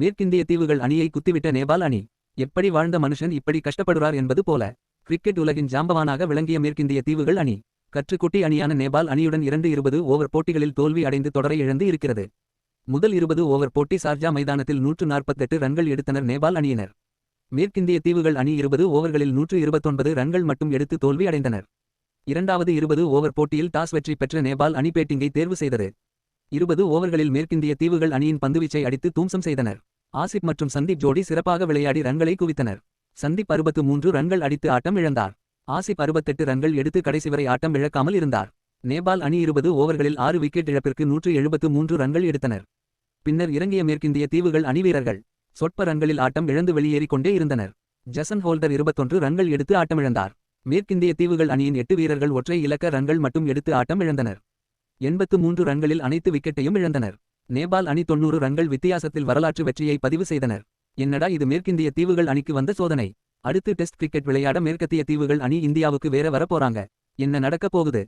மேற்கிந்திய தீவுகள் அணியை குத்திவிட்ட நேபாள் அணி. எப்படி வாழ்ந்த மனுஷன் இப்படி கஷ்டப்படுறார் என்பது போல. கிரிக்கெட் உலகின் ஜாம்பவானாக விளங்கிய மேற்கிந்திய தீவுகள் அணி. கற்றுக்குட்டி அணியான நேபாள் அணியுடன் இரண்டு இருபது ஓவர் போட்டிகளில் தோல்வி அடைந்து தொடரை இழந்து இருக்கிறது. முதல் இருபது ஓவர் போட்டி சார்ஜா மைதானத்தில் நூற்று நாற்பத்தெட்டு ரன்கள் எடுத்தனர் நேபாள் அணியினர். மேற்கிந்திய தீவுகள் அணி இருபது ஓவர்களில் நூற்று இருபத்தொன்பது ரன்கள் மட்டும் எடுத்து தோல்வி அடைந்தனர். இரண்டாவது இருபது ஓவர் போட்டியில் டாஸ் வெற்றி பெற்ற நேபாள் அணி பேட்டிங்கை தேர்வு செய்தது. இருபது ஓவர்களில் மேற்கிந்திய தீவுகள் அணியின் பந்துவீச்சை அடித்து தூம்சம் செய்தனர். ஆசிப் மற்றும் சந்தீப் ஜோடி சிறப்பாக விளையாடி ரன்களை குவித்தனர். சந்தீப் அறுபத்து மூன்று ரன்கள் அடித்து ஆட்டம் இழந்தார். ஆசிப் அறுபத்தெட்டு ரன்கள் எடுத்து கடைசி வரை ஆட்டம் இழக்காமல் இருந்தார். நேபாள் அணி இருபது ஓவர்களில் ஆறு விக்கெட் இழப்பிற்கு நூற்று எழுபத்து மூன்று ரன்கள் எடுத்தனர். பின்னர் இறங்கிய மேற்கிந்திய தீவுகள் அணி வீரர்கள் சொற்ப ரன்களில் ஆட்டம் இழந்து வெளியேறிக் கொண்டே இருந்தனர். ஜசன் ஹோல்டர் இருபத்தொன்று ரன்கள் எடுத்து ஆட்டமிழந்தார் மேற்கிந்திய தீவுகள் அணியின் எட்டு வீரர்கள் ஒற்றை இலக்க ரன்கள் மட்டும் எடுத்து ஆட்டம் இழந்தனர். எண்பத்து மூன்று ரன்களில் அனைத்து விக்கெட்டையும் இழந்தனர். நேபாள் அணி தொன்னூறு ரன்கள் வித்தியாசத்தில் வரலாற்று வெற்றியை பதிவு செய்தனர். என்னடா இது மேற்கிந்திய தீவுகள் அணிக்கு வந்த சோதனை? அடுத்து டெஸ்ட் கிரிக்கெட் விளையாட மேற்கத்திய தீவுகள் அணி இந்தியாவுக்கு வேற வரப்போறாங்க என்ன நடக்கப் போகுது?